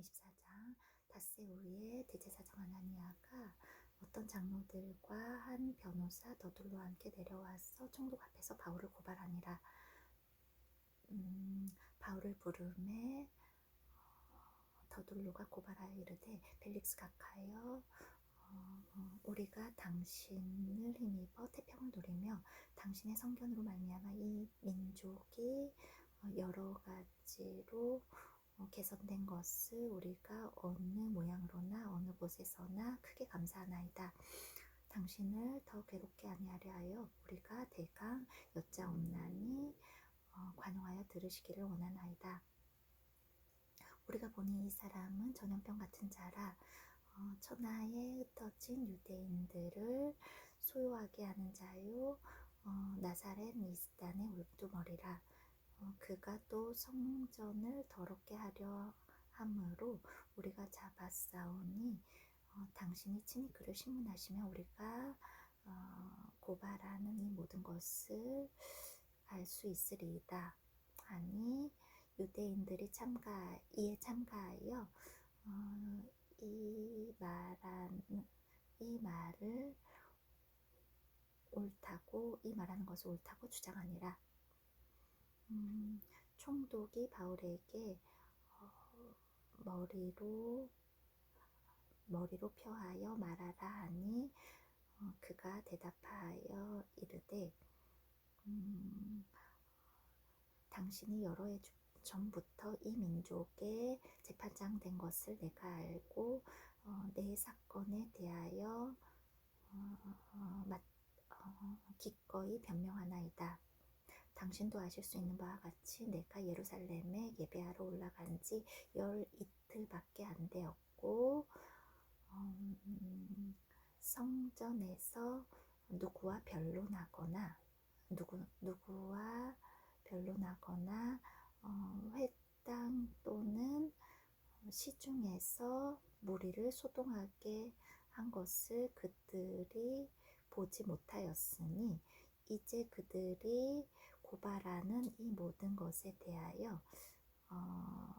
24장 닷새 후에 대제사장 아나니아가 어떤 장로들과 한 변호사 더둘로와 함께 내려와서 총독 앞에서 바울을 고발하니라. 음, 바울을 부름에 어, 더둘로가 고발하여 이르되 벨릭스 각하여 어, 어, 우리가 당신을 힘입어 태평을 누리며 당신의 성견으로 말미암아 이 민족이 어, 여러 가지로 어, 개선된 것을 우리가 어느 모양으로나 어느 곳에서나 크게 감사하나이다. 당신을 더 괴롭게 아니하려 하여 우리가 대강 여짜옵나니 어, 관용하여 들으시기를 원하나이다. 우리가 보니 이 사람은 전염병 같은 자라 어, 천하에 흩어진 유대인들을 소유하게 하는 자요 어, 나사렛 니스단의 울두머리라 어, 그가 또 성전을 더럽게 하려 함으로 우리가 잡았사오니 어, 당신이 친히 그를 신문하시면 우리가 어, 고발하는 이 모든 것을 알 수 있으리이다. 아니 유대인들이 참가 이에 참가하여 어, 이 말하는 이 말을 옳다고 이 말하는 것을 옳다고 주장하니라. 음, 총독이 바울에게 어, 머리로 머리로 펴하여 말하라 하니 어, 그가 대답하여 이르되 음, 당신이 여러 해 전부터 이 민족의 재판장 된 것을 내가 알고 어, 내 사건에 대하여 어, 어, 어, 기꺼이 변명하나이다. 당신도 아실 수 있는 바와 같이 내가 예루살렘에 예배하러 올라간 지 열 이틀밖에 안 되었고 음, 성전에서 누구와 변론하거나 누구 누구와 변론하거나 어, 회당 또는 시중에서 무리를 소동하게 한 것을 그들이 보지 못하였으니 이제 그들이 고발하는 이 모든 것에 대하여 어,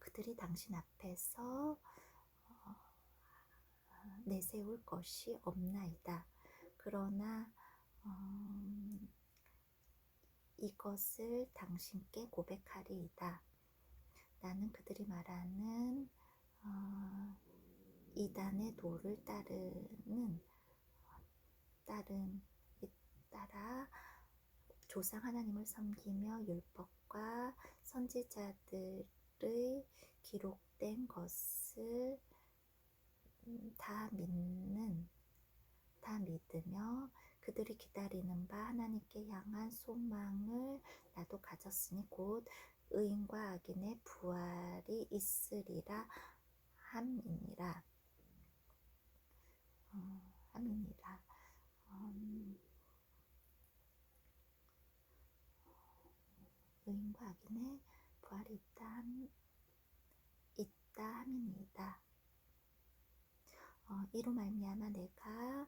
그들이 당신 앞에서 어, 내세울 것이 없나이다. 그러나 어, 이것을 당신께 고백하리이다. 나는 그들이 말하는 어, 이단의 도를 따르는 따른 따라 조상 하나님을 섬기며 율법과 선지자들의 기록된 것을 음, 다 믿는 다 믿으며 그들이 기다리는 바 하나님께 향한 소망을 나도 가졌으니 곧 의인과 악인의 부활이 있으리라 함이니라. 어, 함이니라 음, 의인과 악인의 부활이 있다 함, 있다 함이니이다. 어, 이로 말미암아 내가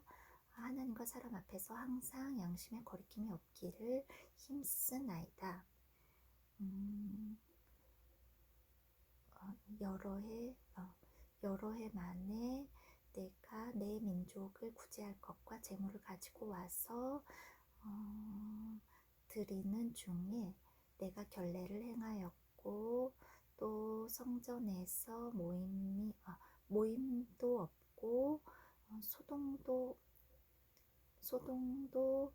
하나님과 사람 앞에서 항상 양심의 거리낌이 없기를 힘쓰나이다. 음, 어, 여러 해 어, 여러 해 만에 내가 내 민족을 구제할 것과 재물을 가지고 와서 어, 드리는 중에 내가 결례를 행하였고 또 성전에서 모임이 아, 모임도 없고 어, 소동도 소동도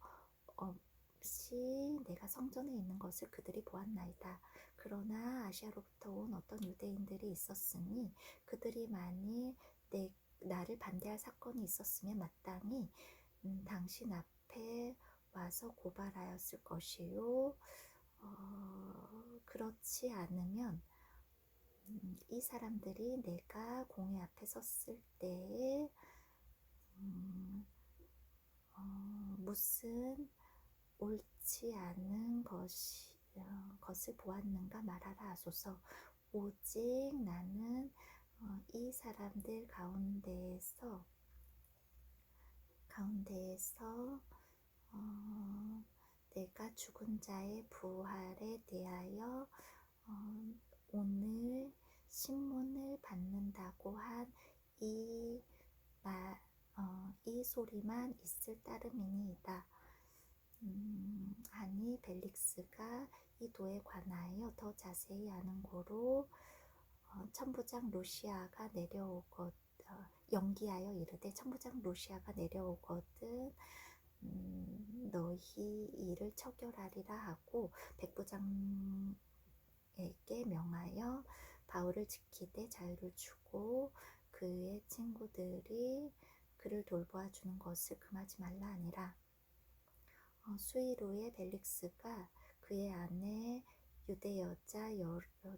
없이 내가 성전에 있는 것을 그들이 보았나이다. 그러나 아시아로부터 온 어떤 유대인들이 있었으니 그들이 만일 내 나를 반대할 사건이 있었으면 마땅히 음, 당신 앞에 와서 고발하였을 것이요. 어, 그렇지 않으면 음, 이 사람들이 내가 공회 앞에 섰을 때에 음, 어, 무슨 옳지 않은 것이 어, 것을 보았는가 말하라 하소서. 오직 나는 어, 이 사람들 가운데에서 가운데에서 어, 내가 죽은 자의 부활에 대하여 어, 오늘 신문을 받는다고 한이 어, 이 소리만 있을 따름이니이다. 음, 하니 벨릭스가 이 도에 관하여 더 자세히 아는 고로 어, 천부장 루시아가 내려오거 어, 연기하여 이르되 천부장 루시아가 내려오거든 음, 너희 이를 처결하리라 하고 백부장에게 명하여 바울을 지키되 자유를 주고 그의 친구들이 그를 돌보아 주는 것을 금하지 말라 하니라. 어, 후에 벨릭스가 그의 아내 유대 여자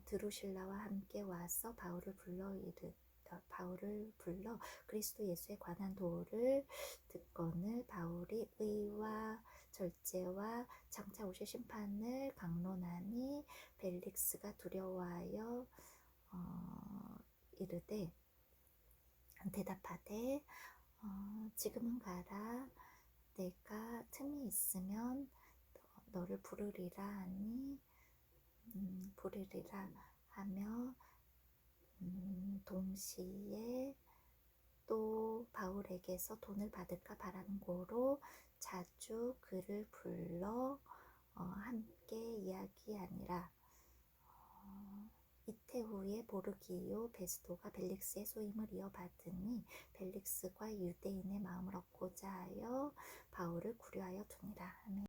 드루실라와 함께 와서 바울을 불러 이르 어, 바울을 불러 그리스도 예수에 관한 도를 듣거늘 바울이 의와 절제와 장차 오실 심판을 강론하니 벨릭스가 두려워하여 어, 이르되 대답하되 어, 지금은 가라. 내가 틈이 있으면 너를 부르리라 하니 음, 부르리라 하며 음, 동시에 또 바울에게서 돈을 받을까 바라는 고로 자주 그를 불러 어, 함께 이야기하니라. 어, 이태 후에 보르기오 베스도가 벨릭스의 소임을 이어받으니 벨릭스가 유대인의 마음을 얻고자 하여 바울을 구려하여 두니라. 아멘.